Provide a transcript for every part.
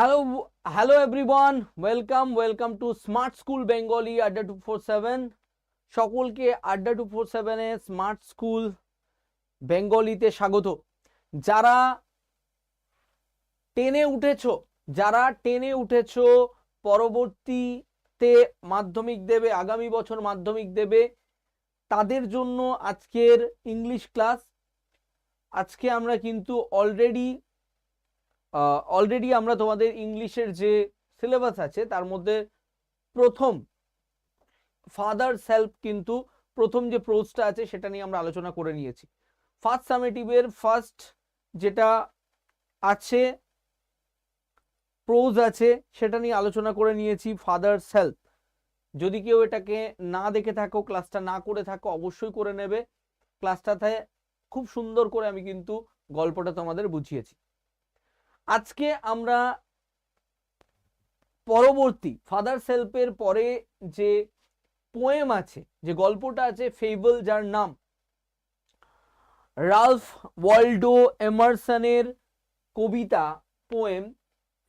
Hello hello everyone welcome welcome to smart school Bengali Adda two four seven সকলকে Adda two four সেভেনে smart school বেঙ্গলিতে স্বাগত। যারা টেনে উঠেছো, যারা টেনে উঠেছো পরবর্তীতে মাধ্যমিক দেবে, আগামী বছর মাধ্যমিক দেবে, তাদের জন্য আজকের ইংলিশ ক্লাস আজকে আমরা কিন্তু অলরেডি অলরেডি আমরা তোমাদের ইংলিশের যে সিলেবাস আছে, তার মধ্যে প্রথম ফাদার সেলফ কিন্তু প্রথম যে প্রোজটা আছে, সেটা নিয়ে আমরা আলোচনা করে নিয়েছি। ফার্স্ট সামেটিভের ফার্স্ট যেটা আছে প্রোজ আছে, সেটা নিয়ে আলোচনা করে নিয়েছি ফাদার সেলফ যদি কেউ এটাকে না দেখে থাকো ক্লাসটা না করে থাকো, অবশ্যই করে নেবে। ক্লাসটাতে খুব সুন্দর করে আমি কিন্তু গল্পটা তোমাদের বুঝিয়েছি। আজকে আমরা পরবর্তী ফাদার সেলফের পরে যে পোয়েম আছে, যে গল্পটা আছে ফেবল যার নাম রালফ ওয়াল্ডো এমারসনের কবিতা পোয়েম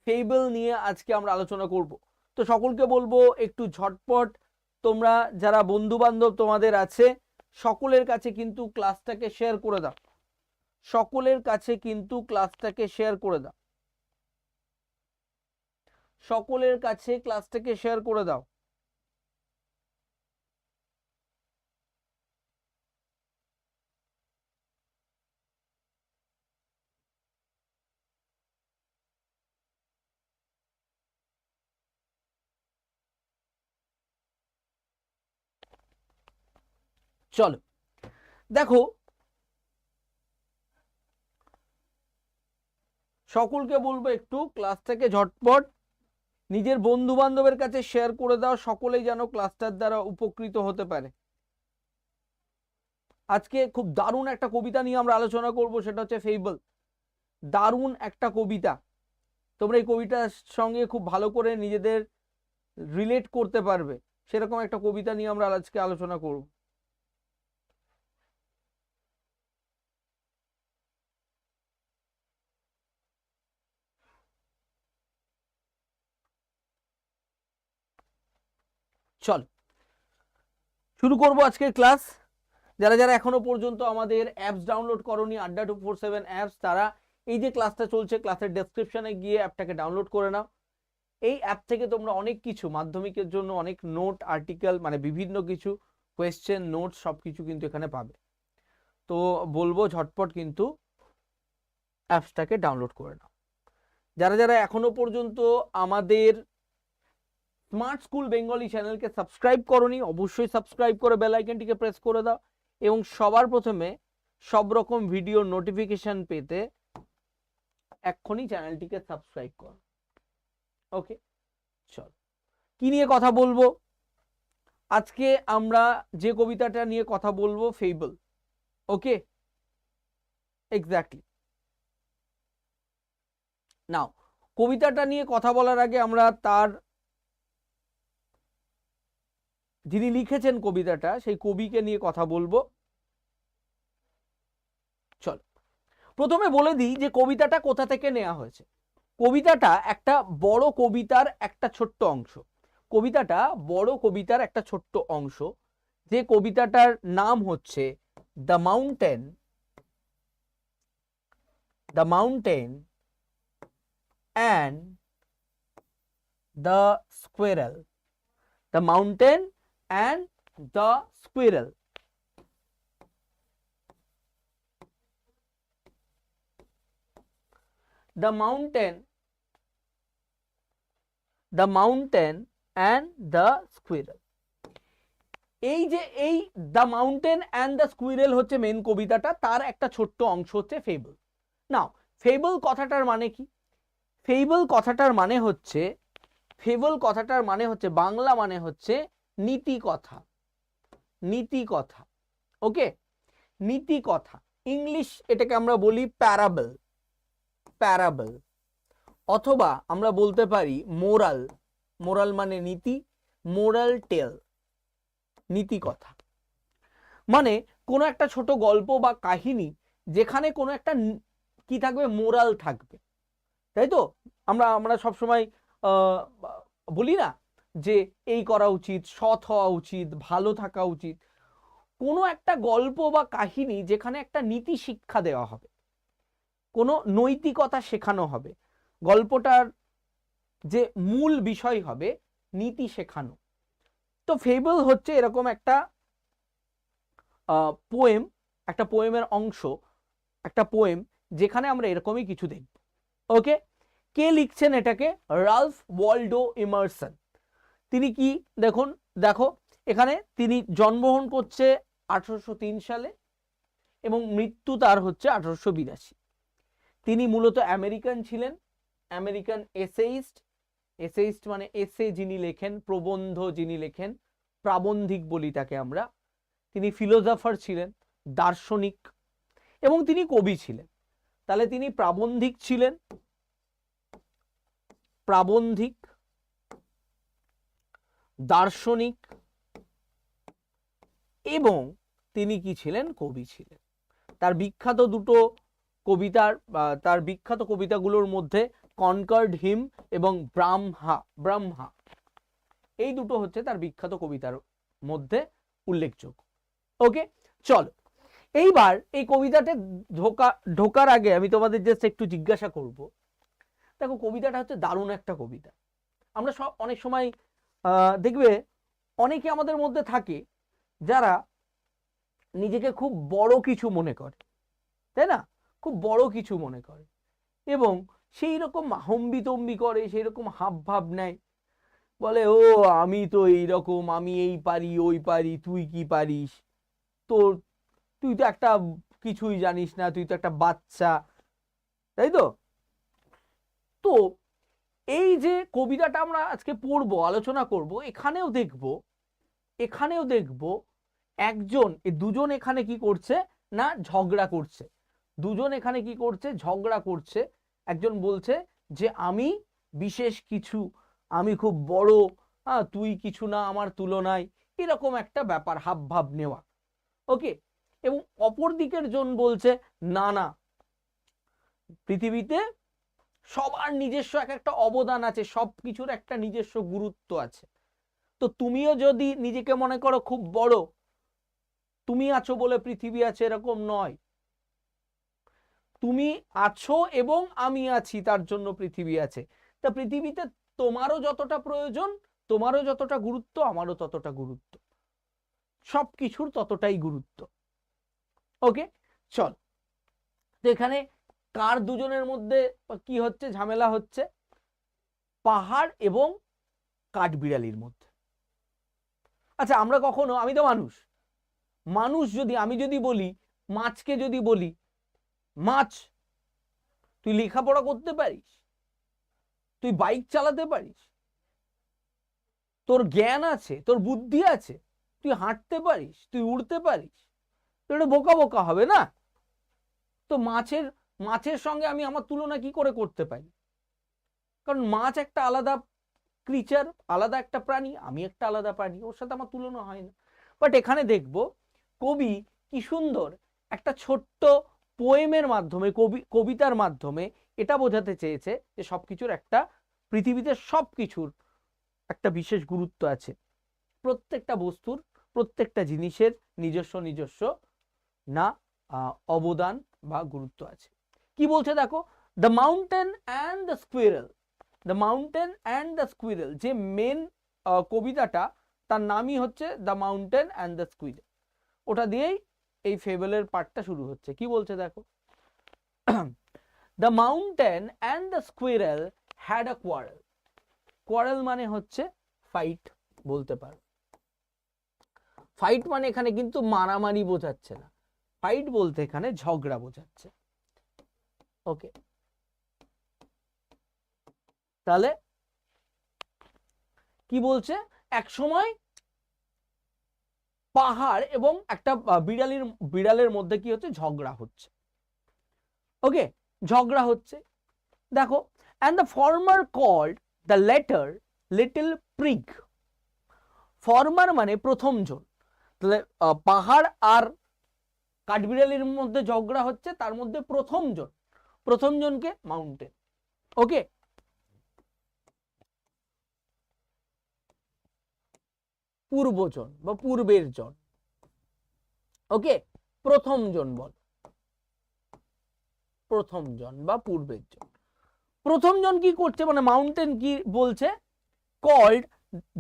ফেবল নিয়ে আজকে আমরা আলোচনা করব। তো সকলকে বলব, একটু ঝটপট, তোমরা যারা বন্ধু বান্ধব তোমাদের আছে, সকলের কাছে কিন্তু ক্লাসটাকে শেয়ার করে দাও। সকলের কাছে কিন্তু ক্লাসটাকে শেয়ার করে দাও। সকলের কাছে ক্লাসটাকে শেয়ার করে দাও। চলো দেখো সকলকে বলব একটু ক্লাসটাকে ঝটপট নিজের বন্ধু বান্ধবের কাছে শেয়ার করে দাও, সকলেই যেন ক্লাস্টার দ্বারা উপকৃত হতে পারে। আজকে খুব দারুণ একটা কবিতা নিয়ে আমরা আলোচনা করব, সেটা হচ্ছে ফেইবল দারুণ একটা কবিতা। তোমরা এই কবিতার সঙ্গে খুব ভালো করে নিজেদের রিলেট করতে পারবে। সেরকম একটা কবিতা নিয়ে আমরা আজকে আলোচনা করব। চল। শুরু করব আজকের ক্লাস। যারা যারা এখনও পর্যন্ত আমাদের অ্যাপস ডাউনলোড করনি, আড্ডা টু ফোর সেভেন অ্যাপস তারা এই যে ক্লাসটা চলছে, ক্লাসের ডেসক্রিপশনে গিয়ে অ্যাপটাকে ডাউনলোড করে নাও। এই অ্যাপ থেকে তোমরা অনেক কিছু, মাধ্যমিকের জন্য অনেক নোট আর্টিকেল মানে বিভিন্ন কিছু কোয়েশ্চেন নোট সব কিছু কিন্তু এখানে পাবে। তো বলব ঝটপট কিন্তু অ্যাপসটাকে ডাউনলোড করে নাও। যারা যারা এখনও পর্যন্ত আমাদের স্মার্ট স্কুল বেঙ্গলি চ্যানেলকে সাবস্ক্রাইব করনি, অবশ্যই সাবস্ক্রাইব করে বেল আইকনটিকে প্রেস করে দাও এবং সবার প্রথমে সব রকম ভিডিও নোটিফিকেশন পেতে এক্ষুনি চ্যানেলটিকে সাবস্ক্রাইব করো। ওকে চল। কি নিয়ে কথা বলব? আজকে আমরা যে কবিতাটা নিয়ে কথা বলব ফেবল ওকে এক্স্যাক্টলি নাও কবিতাটা নিয়ে কথা বলার আগে আমরা তার যিনি লিখেছেন কবিতাটা, সেই কবিকে নিয়ে কথা বলব। চল। প্রথমে বলে দিই যে কবিতাটা কোথা থেকে নেওয়া হয়েছে। কবিতাটা একটা বড় কবিতার একটা ছোট্ট অংশ। কবিতাটা বড় কবিতার একটা ছোট্ট অংশ। যে কবিতাটার নাম হচ্ছে the mountain the mountain and the squirrel the mountain and the squirrel. The mountain, the mountain and the squirrel. এই যে এই the mountain and the squirrel হচ্ছে মেন কবিতাটা তার একটা ছোট্ট অংশ হচ্ছে ফেবল নাও ফেবল কথাটার মানে কি ফেবল কথাটার মানে হচ্ছে ফেবল কথাটার মানে হচ্ছে বাংলা মানে হচ্ছে নীতি কথা। নীতি কথা। ওকে নীতি কথা। ইংলিশ এটাকে আমরা বলি প্যারাবল প্যারাবল অথবা আমরা বলতে পারি মোরাল মোরাল মানে নীতি মোরাল টেল নীতি কথা। মানে কোনো একটা ছোট গল্প বা কাহিনী যেখানে কোনো একটা কি থাকবে? মোরাল থাকবে। তাই তো? আমরা আমরা সবসময় বলি না যে এই করা উচিত, সৎ হওয়া উচিত, ভালো থাকা উচিত। কোনো একটা গল্প বা কাহিনী যেখানে একটা নীতি শিক্ষা দেওয়া হবে, কোনো নৈতিকতা শেখানো হবে, গল্পটার যে মূল বিষয় হবে নীতি শেখানো। তো ফেবল হচ্ছে এরকম একটা পোয়েম, একটা পোয়েমের অংশ, একটা পোয়েম যেখানে আমরা এরকমই কিছু দেখব। ওকে? কে লিখছেন এটাকে? Ralph Waldo Emerson. তিনি কি? দেখুন, দেখো, এখানে তিনি জন্মগ্রহণ করছে আঠারোশো তিন সালে এবং মৃত্যু তার হচ্ছে আঠারোশো বিরাশি। তিনি মূলত আমেরিকান ছিলেন, আমেরিকান এসেইস্ট। এসেইস্ট মানে এসে যিনি লেখেন, প্রবন্ধ যিনি লেখেন, প্রাবন্ধিক বলি তাকে আমরা। তিনি ফিলোজফার ছিলেন, দার্শনিক এবং তিনি কবি ছিলেন। তাহলে তিনি প্রাবন্ধিক ছিলেন, প্রাবন্ধিক দার্শনিক এবং তিনি কি ছিলেন? কবি ছিলেন। তার বিখ্যাত দুটো কবিতার তার বিখ্যাত কবিতাগুলোর মধ্যে কনকার্ড হিম এবং ব্রাহ্মা, ব্রহ্মা। এই দুটো হচ্ছে তার বিখ্যাত কবিতার মধ্যে উল্লেখযোগ্য। ওকে, চলো। এইবার এই কবিতাতে ঢোকা ঢোকার আগে আমি তোমাদের জাস্ট একটু জিজ্ঞাসা করব। দেখো, কবিতাটা হচ্ছে দারুণ একটা কবিতা। আমরা সব, অনেক সময় দেখবে অনেকে আমাদের মধ্যে থাকে যারা নিজেকে খুব বড় কিছু মনে করে, তাই না? খুব বড় কিছু মনে করে এবং সেই রকম হম্বিতম্বি করে, সেই রকম হাব ভাব নেয়। বলে, ও, আমি তো এই রকম আমি এই পারি, ওই পারি, তুই কি পারিস? তোর, তুই তো একটা কিছুই জানিস না, তুই তো একটা বাচ্চা। তাই তো? তো এই যে কবিতাটা আমরা আজকে পড়ব, আলোচনা করব, এখানেও দেখব এখানেও দেখব একজন এই দুজন এখানে কি করছে না ঝগড়া করছে? দুজন এখানে কি করছে? ঝগড়া করছে। একজন বলছে যে, আমি বিশেষ কিছু, আমি খুব বড় হ্যাঁ তুই কিছু না আমার তুলনায়। এরকম একটা ব্যাপার হাব ভাব নেওয়া। ওকে? এবং অপর দিকের জন বলছে, না না, পৃথিবীতে সবার নিজস্ব এক একটা অবদান আছে সব কিছুর একটা নিজস্ব গুরুত্ব আছে। তো তুমিও যদি নিজেকে মনে করো খুব বড়, তুমি আছো বলে পৃথিবী আছে এরকম নয়। তুমি আছো এবং আমি আছি, তার জন্য পৃথিবী আছে। তা পৃথিবীতে তোমারও যতটা প্রয়োজন, তোমারও যতটা গুরুত্ব, আমারও ততটা গুরুত্ব। সব কিছুর ততটাই গুরুত্ব। ওকে? চল। তো এখানে কার দুজনের মধ্যে কি হচ্ছে, ঝামেলা হচ্ছে? পাহাড় এবং কাঠবিড়ালির মধ্যে। আচ্ছা আমরা কখনো, আমি তো মানুষ। মানুষ যদি, আমি যদি বলি, মাছকে যদি বলি, মাছ, তুই লেখাপড়া করতে পারিস? তুই বাইক চালাতে পারিস? তোর জ্ঞান আছে, তোর বুদ্ধি আছে, তুই হাঁটতে পারিস, তুই উড়তে পারিস। তো এটা বোকা বোকা হবে না? তো মাছের মাছের সঙ্গে আমি আমার তুলনা কি করে করতে পারি? কারণ মাছ একটা আলাদা ক্রিচার আলাদা একটা প্রাণী, আমি একটা আলাদা প্রাণী, ওর সাথে আমার তুলনা হয় না। বাট এখানে দেখব কবি কি সুন্দর একটা ছোট্ট পোয়েমের মাধ্যমে, কবি, কবিতার মাধ্যমে এটা বোঝাতে চেয়েছে যে সব কিছুর একটা, পৃথিবীতে সব কিছুর একটা বিশেষ গুরুত্ব আছে। প্রত্যেকটা বস্তুর, প্রত্যেকটা জিনিসের নিজস্ব নিজস্ব না অবদান বা গুরুত্ব আছে। কি বলছে দেখো? The mountain and the squirrel the mountain and the squirrel যে মেন কবিতাটা, তার নামই হচ্ছে the mountain and the squirrel ওটা দিয়েই এই ফেবেলের পার্টটা শুরু হচ্ছে। কি বলছে দেখো? The mountain and the squirrel had a quarrel quarrel মানে হচ্ছে ফাইট বলতে পারো। ফাইট মানে এখানে কিন্তু মারামারি বোঝাচ্ছে না। ফাইট বলতে এখানে ঝগড়া বোঝাচ্ছে। ওকে। তাহলে কি বলছে? এক সময় পাহাড় এবং একটা বিড়ালির, বিড়ালের মধ্যে কি হচ্ছে? ঝগড়া হচ্ছে। ওকে, ঝগড়া হচ্ছে। দেখো and the former called the latter little prig former মানে প্রথম জন। তাহলে পাহাড় আর কাঠবিড়ালির মধ্যে ঝগড়া হচ্ছে, তার মধ্যে প্রথম জন। প্রথম জনকে মাউন্টেন ওকে পূর্বজন বা পূর্বের জন ওকে প্রথম জন বল। প্রথম জন বা পূর্বের জন। প্রথম জন কি করছে? মানে মাউন্টেন কি বলছে? কল্ড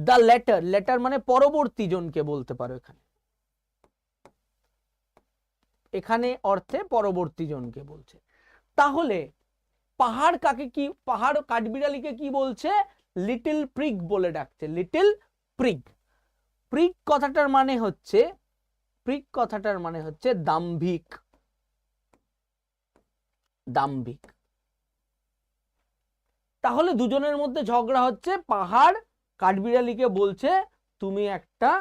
দ্য লেটার লেটার মানে পরবর্তী জনকে বলতে পারো এখানে। এখানে অর্থে পরবর্তী জনকে বলছে। তাহলে পাহাড় কাকে কি, পাহাড় কাঠবিড়ালিকে কি বলছে? লিটল প্রিক বলে ডাকছে, লিটল প্রিক প্রিক কথাটার মানে হচ্ছে প্রিক কথাটার মানে হচ্ছে দাম্ভিক। দাম্ভিক। তাহলে দুজনের মধ্যে ঝগড়া হচ্ছে, পাহাড় কাঠবিড়ালিকে বলছে, তুমি একটা,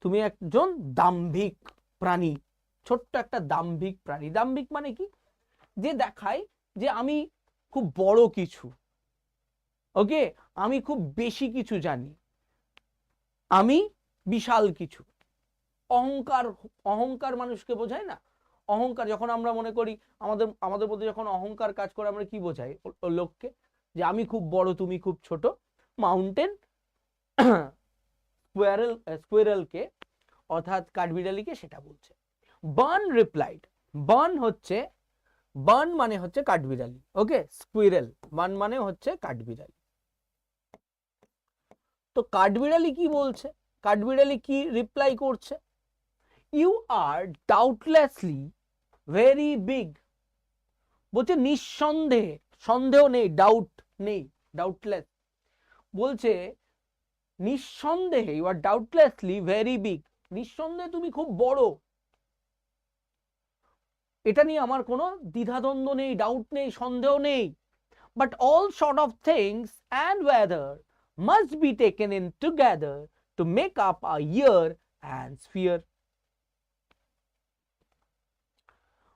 তুমি একজন দাম্ভিক প্রাণী, ছোট্ট একটা দাম্ভিক প্রাণী। দাম্ভিক মানে কি? যে দেখায় যে আমি খুব বড় কিছু। ওকে? আমি খুব বেশি কিছু জানি। আমি বিশাল কিছু। অহংকার অহংকার মানুষকে বোঝায় না? অহংকার যখন আমরা মনে করি, আমাদের আমাদের মধ্যে যখন অহংকার কাজ করে, আমরা কি বোঝাই লোককে? যে আমি খুব বড়, তুমি খুব ছোট। মাউন্টেন স্কোয়ারেল, স্কোয়ারেলকে, অর্থাৎ কাঠবিড়ালিকে সেটা বলছে। Bun replied. বার্ন হচ্ছে বার্ন মানে হচ্ছে কাঠবিড়ালি ওকে স্কুইরেল বান মানে হচ্ছে কাঠবিড়ালি। তো কাঠবিড়ালি কি বলছে? কাঠবিড়ালি কি রিপ্লাই করছে? You are doubtlessly very big বলছে নিঃসন্দেহে, সন্দেহ নেই ডাউট নেই ডাউটলেস বলছে নিঃসন্দেহে you are doubtlessly very big নিঃসন্দেহে তুমি খুব বড়। এটা নিয়ে আমার কোনো দ্বিধাদ্বন্দ্ব নেই ডাউট নেই, সন্দেহ নেই। But all sort of things and weather must be taken in together to make up a year and sphere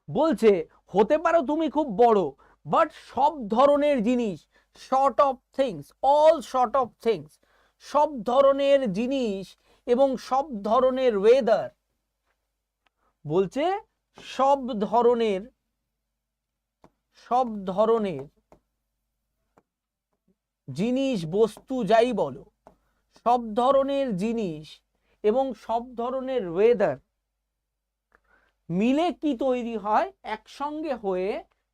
বলছে, হতে পারো তুমি খুব বড় বাট সব ধরনের জিনিস sort of things all sort of things সব ধরনের জিনিস এবং সব ধরনের ওয়েদার বলছে সব ধরনের সব ধরনের জিনিস, বস্তু যাই বলো, সব ধরনের জিনিস এবং সব ধরনের ওয়েদার মিলে কি তৈরি হয়? একসঙ্গে হয়ে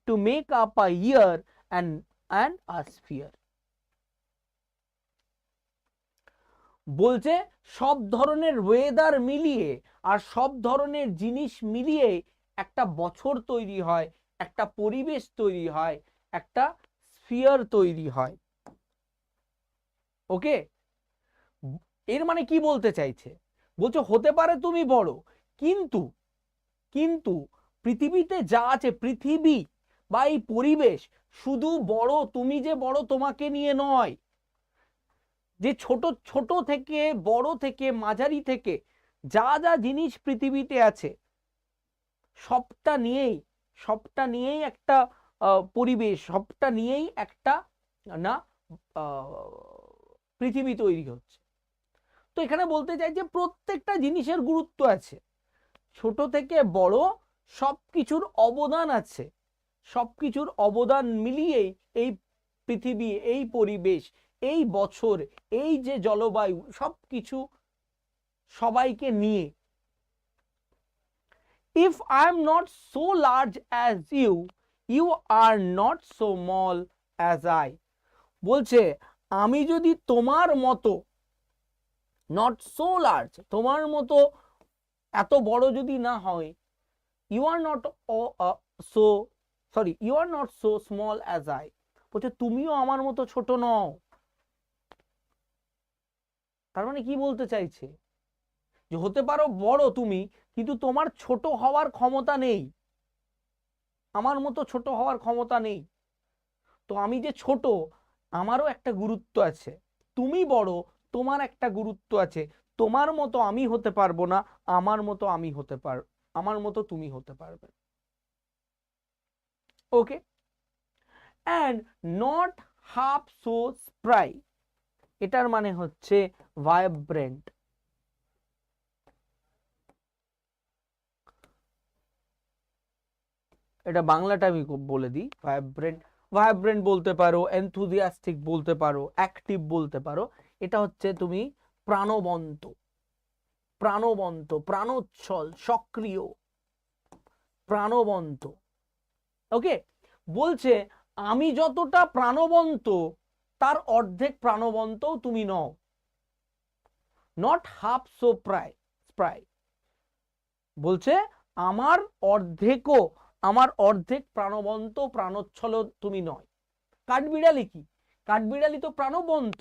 to make up a year and and a sphere বলছে সব ধরনের ওয়েদার মিলিয়ে আর সব ধরনের জিনিস মিলিয়ে একটা বছর তৈরি হয়, একটা পরিবেশ তৈরি হয়, একটা স্ফিয়ার তৈরি হয়। ওকে এর মানে কি বলতে চাইছে? বলছো, হতে পারে তুমি বড়, কিন্তু কিন্তু পৃথিবীতে যা আছে, পৃথিবী বা এই পরিবেশ, শুধু বড়, তুমি যে বড়, তোমাকে নিয়ে নয়। যে ছোট ছোট থেকে, বড় থেকে, মাঝারি থেকে যা যা জিনিস পৃথিবীতে আছে সবটা নিয়েই সবটা নিয়েই একটা পরিবেশ, সবটা নিয়েই একটা, না পৃথিবী তৈরি হচ্ছে। তো এখানে বলতে চাই যে প্রত্যেকটা জিনিসের গুরুত্ব আছে। ছোট থেকে বড় সব কিছুর অবদান আছে। সব কিছুর অবদান মিলিয়েই এই পৃথিবী, এই পরিবেশ, এই বছর, এই যে জলবায়ু সব কিছু সবাইকে নিয়ে if I am not so large as you you are not so small as I বলছে, আমি যদি তোমার মতো নট সো লার্জ তোমার মতো এত বড় যদি না হয় you are not so sorry you are not so small as I বলছে, তুমিও আমার মতো ছোট নও। তার মানে কি বলতে চাইছে? যে হতে পারো বড় তুমি, কিন্তু তোমার ছোট হওয়ার ক্ষমতা নেই। আমার মতো ছোট হওয়ার ক্ষমতা নেই। তো আমি যে ছোট, আমারও একটা গুরুত্ব আছে। তুমি বড়, তোমার একটা গুরুত্ব আছে। তোমার মতো আমি হতে পারব না, আমার মতো আমি হতে পার, আমার মতো তুমি হতে পারবে। Okay? And not half so spry এটার মানে হচ্ছে ভাইব্রেন্ট এটা বাংলাটা আমি বলে দিই। ভাইব্রেন্ট ভাইব্রেন্ট বলতে পারো এনথুজিয়াস্টিক বলতে পারো অ্যাক্টিভ বলতে পারো। এটা হচ্ছে তুমি প্রাণবন্ত প্রাণবন্ত, প্রাণোচ্ছল, সক্রিয়, প্রাণবন্ত। ওকে বলছে, আমি যতটা প্রাণবন্ত, তার অর্ধেক প্রাণবন্তও তুমি নও। নট হাফ সো প্রায় প্রায় বলছে, আমার অর্ধেকও আমার অর্ধেক প্রাণবন্ত প্রাণোচ্ছল তুমি নয়। কাঠবিড়ালি কি? কাঠবিড়ালি তো প্রাণবন্ত।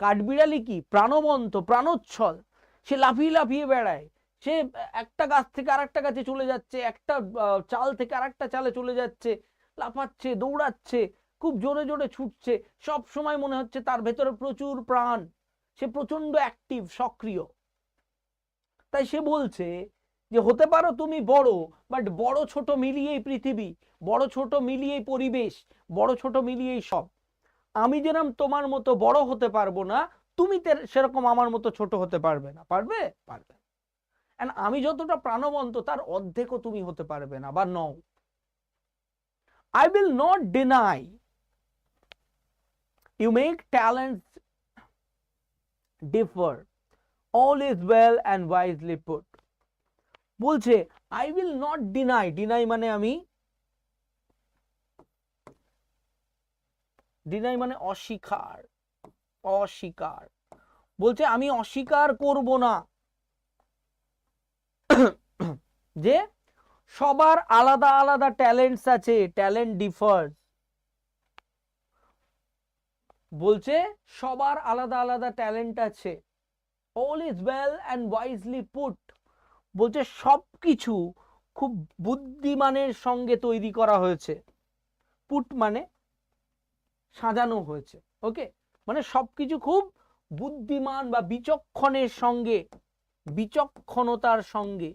কাঠবিড়ালি কি? প্রাণবন্ত, প্রাণোচ্ছল। সে লাফিয়ে লাফিয়ে বেড়ায়। সে একটা গাছ থেকে আরেকটা গাছে চলে যাচ্ছে, একটা চাল থেকে আরেকটা চালে চলে যাচ্ছে, লাফাচ্ছে, দৌড়াচ্ছে, খুব জোরে জোরে ছুটছে। সব সময় মনে হচ্ছে তার ভেতরে প্রচুর প্রাণ। সে প্রচণ্ড অ্যাক্টিভ সক্রিয়। তাই সে বলছে যে হতে পারো তুমি বড় বাট বড় ছোট মিলিয়েই পৃথিবী, বড় ছোট মিলিয়েই পরিবেশ, বড় ছোট মিলিয়েই সব। আমি যেরকম তোমার মতো বড় হতে পারব না, তুমি সেরকম আমার মতো ছোট হতে পারবে না। পারবে? পারবে। And আমি যতটা প্রাণবন্ত, তার অর্ধেকও তুমি হতে পারবে না, বা নও। I will not deny you make talents differ all is well and wisely put বলছে I will not deny deny মানে আমি ডিনাই মানে অস্বীকার অস্বীকার। বলছে, আমি অস্বীকার করব না। যে, সবার আলাদা আলাদা ট্যালেন্টস আছে ট্যালেন্ট ডিফার বলছে, সবার আলাদা আলাদা ট্যালেন্ট আছে। All is well and wisely put বলছে সব কিছু খুব বুদ্ধিমানের সঙ্গে তৈরি করা হয়েছে। পুট মানে সাজানো হয়েছে ওকে মানে সবকিছু খুব বুদ্ধিমান বা বিচক্ষণের সঙ্গে, বিচক্ষণতার সঙ্গে।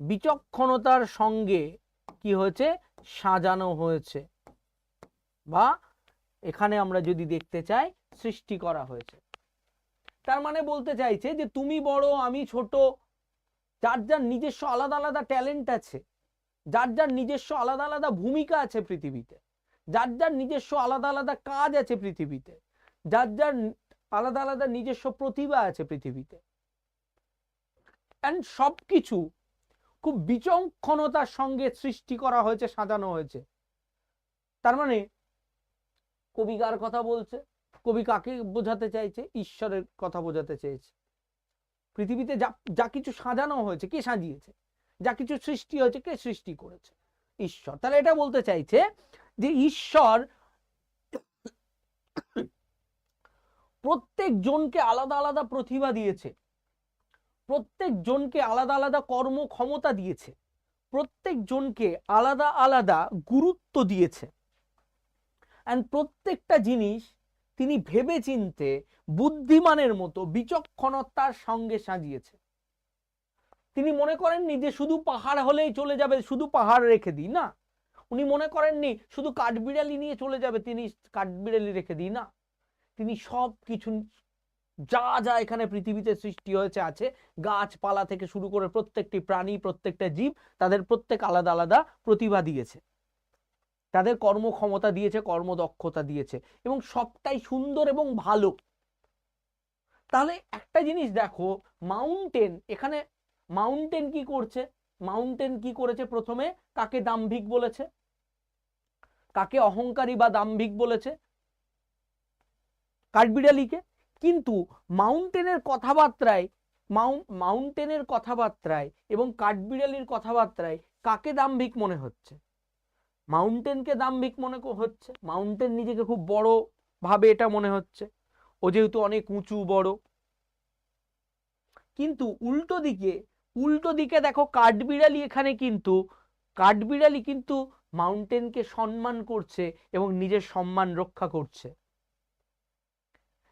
বিচক্ষণতার সঙ্গে কি হয়েছে? সাজানো হয়েছে। বা এখানে আমরা যদি দেখতে চাই, সৃষ্টি করা হয়েছে। তার মানে বলতে চাইছে যে তুমি বড়, আমি ছোট, যার যার নিজস্ব আলাদা আলাদা ট্যালেন্ট আছে, যার যার নিজস্ব আলাদা আলাদা ভূমিকা আছে পৃথিবীতে, যার যার নিজস্ব আলাদা আলাদা কাজ আছে পৃথিবীতে, যার যার আলাদা আলাদা নিজস্ব প্রতিভা আছে পৃথিবীতে। অ্যান্ড সবকিছু খুব বিচক্ষণতার সঙ্গে সৃষ্টি করা হয়েছে, সাজানো হয়েছে। তার মানে কবি কার কথা বলছে? কবি কাকে বোঝাতে চাইছে? ঈশ্বরের কথা বোঝাতে চেয়েছে পৃথিবীতে যা যা কিছু সাজানো হয়েছে, কে সাজিয়েছে? যা কিছু সৃষ্টি হয়েছে, কে সৃষ্টি করেছে? ঈশ্বর। তাহলে এটা বলতে চাইছে যে ঈশ্বর প্রত্যেক জনকে আলাদা আলাদা প্রতিভা দিয়েছে। প্রত্যেক জনকে আলাদা আলাদা কর্ম ক্ষমতা দিয়েছে। প্রত্যেক জনকে আলাদা আলাদা গুরুত্ব দিয়েছে। অ্যান্ড প্রত্যেকটা জিনিস তিনি ভেবে চিনতে বুদ্ধিমানের মতো বিচক্ষণতার সঙ্গে সাজিয়েছে তিনি মনে করেননি যে শুধু পাহাড় হলেই চলে যাবে, শুধু পাহাড় রেখে দিই, না। উনি মনে করেননি শুধু কাঠবিড়ালি নিয়ে চলে যাবে, তিনি কাঠবিড়ালি রেখে দিই, না। তিনি সব কিছু, যা যা এখানে পৃথিবীতে সৃষ্টি হয়েছে, আছে, গাছপালা থেকে শুরু করে প্রত্যেকটি প্রাণী, প্রত্যেকটা জীব, তাদের প্রত্যেক আলাদা আলাদা প্রতিভা দিয়েছে। তাদের কর্মক্ষমতা দিয়েছে, কর্মদক্ষতা দিয়েছে এবং সবটাই সুন্দর এবং ভালো। তাহলে একটা জিনিস দেখো মাউন্টেন এখানে মাউন্টেন কি করছে? মাউন্টেন কি করেছে প্রথমে? কাকে দাম্ভিক বলেছে? কাকে অহংকারী বা দাম্ভিক বলেছে? কাঠবিড়ালিকে। কিন্তু মাউন্টেনের কথাবার্তায় মাউন্টেনের কথাবার্তায় এবং কাঠবিড়ালির কথাবার্তায় কাকে দাম্ভিক মনে হচ্ছে? মাউন্টেনকে দাম্ভিক মনে হচ্ছে। মাউন্টেন নিজেকে খুব বড় ভাবে এটা মনে হচ্ছে। ও যেহেতু অনেক উঁচু, বড়। কিন্তু উল্টো দিকে উল্টো দিকে দেখো কাঠবিড়ালি এখানে কিন্তু, কাঠবিড়ালি কিন্তু মাউন্টেনকে সম্মান করছে এবং নিজের সম্মান রক্ষা করছে।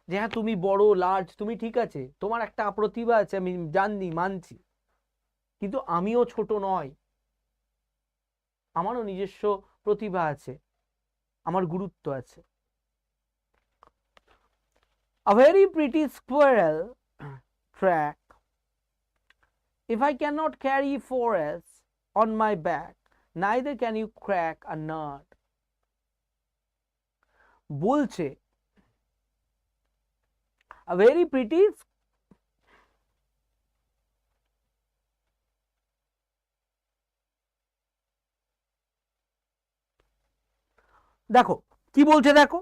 যে হ্যাঁ তুমি বড় লার্জ তুমি ঠিক আছে। তোমার একটা প্রতিভা আছে, আমি জানি মানছি। কিন্তু আমিও ছোট নয়। আমারও নিজস্ব প্রতিভা আছে আমার গুরুত্ব আছে A very pretty squirrel track. If I cannot carry forests on my back, neither can you crack a nut বলছে a very pretty দেখো, কি বলছে দেখো?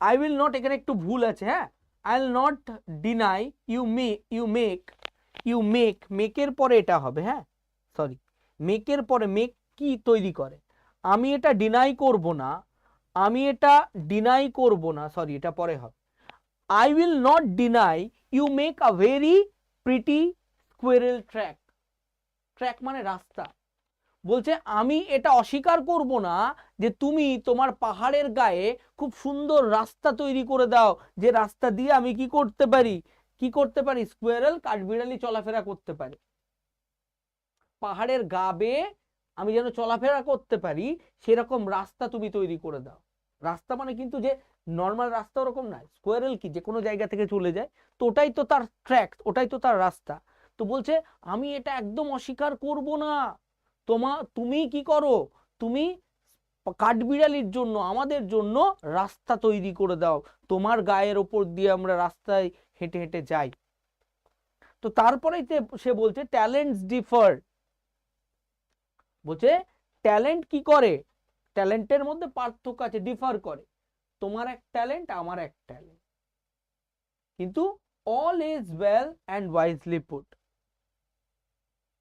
আই উইল নট এখানে একটু ভুল আছে হ্যাঁ? I will not deny you may you make you make মেকের পরে এটা হবে হ্যাঁ? সরি মেকের পরে মেক কি তৈরি করে? আমি এটা ডিনাই করব না আমি এটা ডিনাই করব না সরি এটা পরে হবে। I will not deny you make a very pretty squirrel track track মানে রাস্তা। বলছে, আমি এটা অস্বীকার করব না যে তুমি তোমার পাহাড়ের গায়ে খুব সুন্দর রাস্তা তৈরি করে দাও, যে রাস্তা দিয়ে আমি কি করতে পারি? কি করতে পারি? স্কোয়ারেল কাঠবিড়ালি চলাফেরা করতে পারি। পাহাড়ের গা বেয়ে আমি যেন চলাফেরা করতে পারি, সেরকম রাস্তা তুমি তৈরি করে দাও। রাস্তা মানে কিন্তু যে নর্মাল রাস্তা ওরকম নয় স্কোয়ারেল কি, যে কোনো জায়গা থেকে চলে যায়, তো ওটাই তো তার ট্র্যাক ওটাই তো তার রাস্তা। তো বলছে, আমি এটা একদম অস্বীকার করব না। তোমা, তুমি কি করো? তুমি কাঠবিড়ালির জন্য, আমাদের জন্য রাস্তা তৈরি করে দাও। তোমার গায়ের ওপর দিয়ে আমরা রাস্তায় হেঁটে হেঁটে যাই। তো তারপরেই সে বলছে ট্যালেন্টস ডিফার বলছে ট্যালেন্ট কি করে? ট্যালেন্টের মধ্যে পার্থক্য আছে ডিফার করে। তোমার এক ট্যালেন্ট, আমার এক ট্যালেন্ট। কিন্তু all is well and wisely put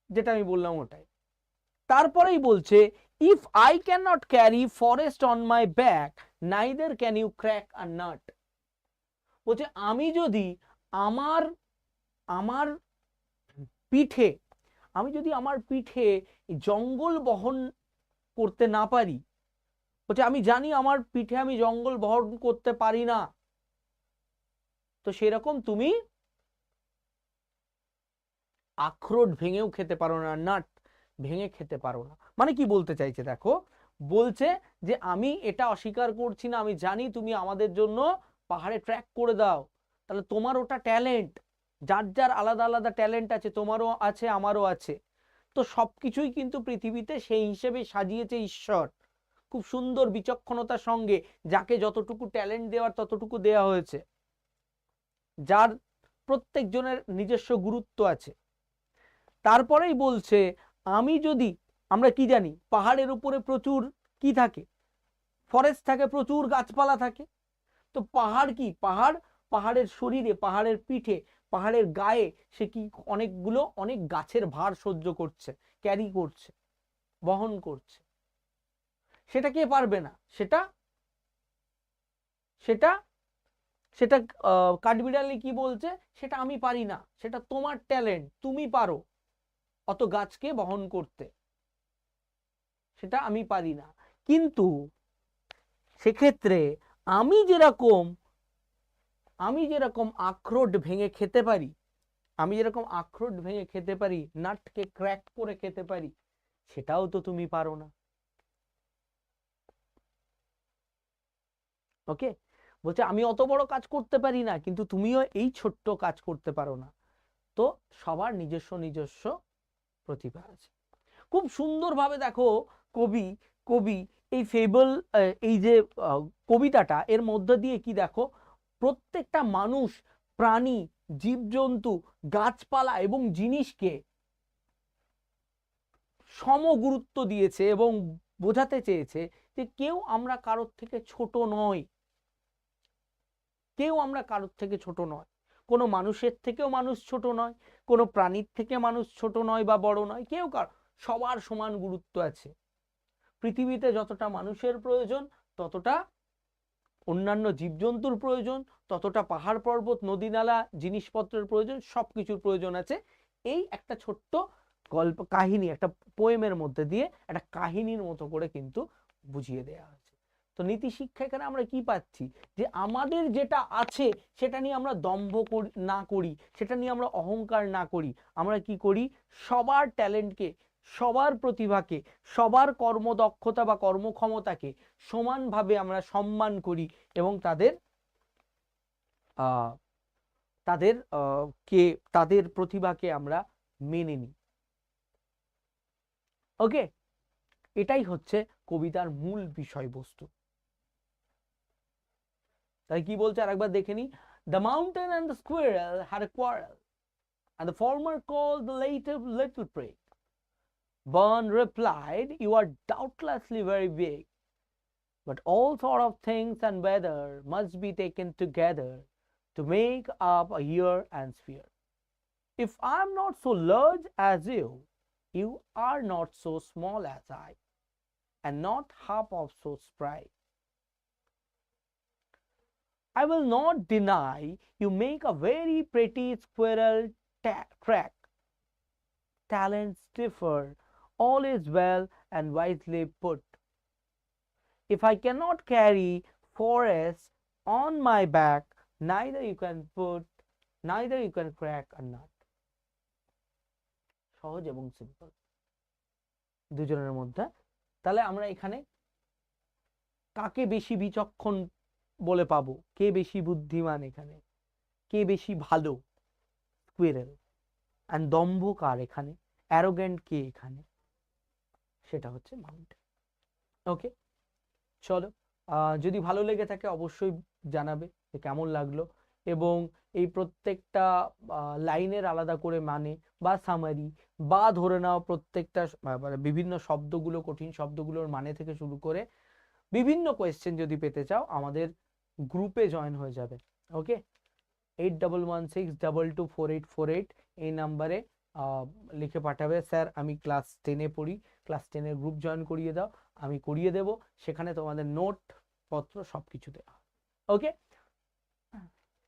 যেটা আমি বললাম ওটাই। তারপরেই বলছে if I can not carry forest on my back neither can you crack a nut বলছে, আমি যদি আমার আমার পিঠে, আমি যদি আমার পিঠে জঙ্গল বহন করতে না পারি বলছে, আমি জানি আমার পিঠে আমি জঙ্গল বহন করতে পারি না। তো সেরকম তুমি আখরোট ভেঙেও খেতে পারো না, নাট ভেঙে খেতে পারো না। মানে কি বলতে চাইছে দেখো? বলছে যে, আমি এটা অস্বীকার করছি না, আমি জানি তুমি আমাদের জন্য পাহাড়ে ট্র্যাক করে দাও। তাহলে তোমার ওটা ট্যালেন্ট। যার যার আলাদা আলাদা ট্যালেন্ট আছে, তোমারও আছে, আমারও আছে। তো সব কিছুই কিন্তু পৃথিবীতে সেই হিসেবে সাজিয়েছে ঈশ্বর। খুব সুন্দর বিচক্ষণতার সঙ্গে যাকে যতটুকু ট্যালেন্ট দেওয়ার ততটুকু দেওয়া হয়েছে। যার প্রত্যেকজনের নিজস্ব গুরুত্ব আছে। তারপরেই বলছে, আমি যদি, আমরা কি জানি, পাহাড়ের উপরে প্রচুর কি থাকে? ফরেস্ট থাকে, প্রচুর গাছপালা থাকে। তো পাহাড় কি? পাহাড়, পাহাড়ের শরীরে, পাহাড়ের পিঠে, পাহাড়ের গায়ে সে কি অনেকগুলো, অনেক গাছের ভার সহ্য করছে ক্যারি করছে, বহন করছে। সেটা কে পারবে না? সেটা সেটা সেটা কাঠবিড়ালি কি বলছে? সেটা আমি পারি না। সেটা তোমার ট্যালেন্ট তুমি পারো অত গাছকে বহন করতে। সেটা আমি পারি না। কিন্তু সেক্ষেত্রে আমি যেরকম আমি যেরকম আখরোট ভেঙে খেতে পারি, আমি যেরকম আখরোট ভেঙে খেতে পারি, নাটকে ক্র্যাক করে খেতে পারি, সেটাও তো তুমি পারো না। ওকে বলছে, আমি অত বড় কাজ করতে পারি না, কিন্তু তুমিও এই ছোট্ট কাজ করতে পারো না। তো সবার নিজস্ব নিজস্ব প্রতিভা আছে। খুব সুন্দরভাবে দেখো কবি কবি, এই ফেবল এই যে কবিতাটা, এর মধ্য দিয়ে কি দেখো, প্রত্যেকটা মানুষ, প্রাণী, জীবজন্তু, গাছপালা এবং জিনিসকে সম গুরুত্ব দিয়েছে এবং বোঝাতে চেয়েছে যে কেউ আমরা কারোর থেকে ছোট নয়। কেউ আমরা কারোর থেকে ছোট নয়। কোনো মানুষের থেকেও মানুষ ছোট নয়, কোনো প্রাণীর থেকে মানুষ ছোট নয় বা বড় নয়, কেউ কার, সবার সমান গুরুত্ব আছে। পৃথিবীতে যতটা মানুষের প্রয়োজন, ততটা অন্যান্য জীবজন্তুর প্রয়োজন, ততটা পাহাড় পর্বত, নদী নালা, জিনিসপত্রের প্রয়োজন সব কিছুর প্রয়োজন আছে। এই একটা ছোট্ট গল্প, কাহিনী, একটা পোয়েমের মধ্যে দিয়ে একটা কাহিনীর মতো করে কিন্তু বুঝিয়ে দেওয়া হয়েছে তো নীতি শিক্ষা এখানে আমরা কি পাচ্ছি? যে আমাদের যেটা আছে সেটা নিয়ে আমরা দম্ভ না করি, সেটা নিয়ে আমরা অহংকার না করি, আমরা কি করি? সবার ট্যালেন্টকে, সবার প্রতিভাকে, সবার কর্মদক্ষতা বা কর্মক্ষমতাকে সমানভাবে আমরা সম্মান করি এবং তাদের তাদের কে, তাদের প্রতিভাকে আমরা মেনে নিই। ওকে এটাই হচ্ছে কবিতার মূল বিষয়বস্তু। তাই কি বলছে আরেকবার দেখে নি the mountain and the squirrel had a quarrel and the former called the later little prig. Burn replied, You are doubtlessly very big, but all sort of things and weather must be taken together to make up a year and sphere. If I am not so large as you, you are not so small as I, and not half of so spry. I will not deny you make a very pretty squirrel track. Talents differ, all is well and wisely put. If I cannot carry forests on my back, neither you can put, neither you can crack a nut. সহজ এবং simple দুজনের মধ্যে তাহলে আমরা এখানে কাকে বেশি বিচক্ষণ বলে পাবো, কে বেশি বুদ্ধিমান এখানে? কে বেশি ভালো? স্কুইরেল অ্যান্ড দম্ভ কার এখানে? অ্যারোগ্যান্ট কে এখানে? সেটা হচ্ছে মাউন্টেন ওকে চলো যদি ভালো লেগে থাকে অবশ্যই জানাবে যে কেমন লাগল। এবং এই প্রত্যেকটা লাইনের আলাদা করে মানে বা সামারি বা ধরে নাও প্রত্যেকটা মানে বিভিন্ন শব্দগুলো, কঠিন শব্দগুলোর মানে থেকে শুরু করে বিভিন্ন কোয়েশ্চেন যদি পেতে চাও, আমাদের গ্রুপে জয়েন হয়ে যাবে okay eight double one six double two four eight four eight এই নাম্বারে লিখে পাঠাবে স্যার আমি ক্লাস টেনে পড়ি ক্লাস টেনের গ্রুপ জয়েন করিয়ে দাও, আমি করিয়ে দেব, সেখানে তোমাদের নোট পত্র সব কিছু দেওয়া ওকে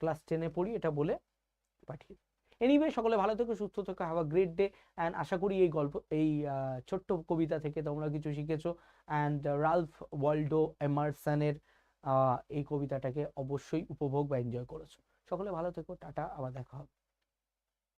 ক্লাস টেনে পড়ি, এটা বলে পাঠিয়ে এনিওয়ে সকলে ভালো থেকো, সুস্থ থেকো have a great day and আশা করি এই গল্প, এই ছোট্ট কবিতা থেকে তোমরা কিছু শিখেছো অ্যান্ড রালফ ওয়াল্ডো এমারসনের এই কবিতাটাকে অবশ্যই উপভোগ বা এনজয় করেছ। সকলে ভালো থেকো টাটা আবার দেখা হবে।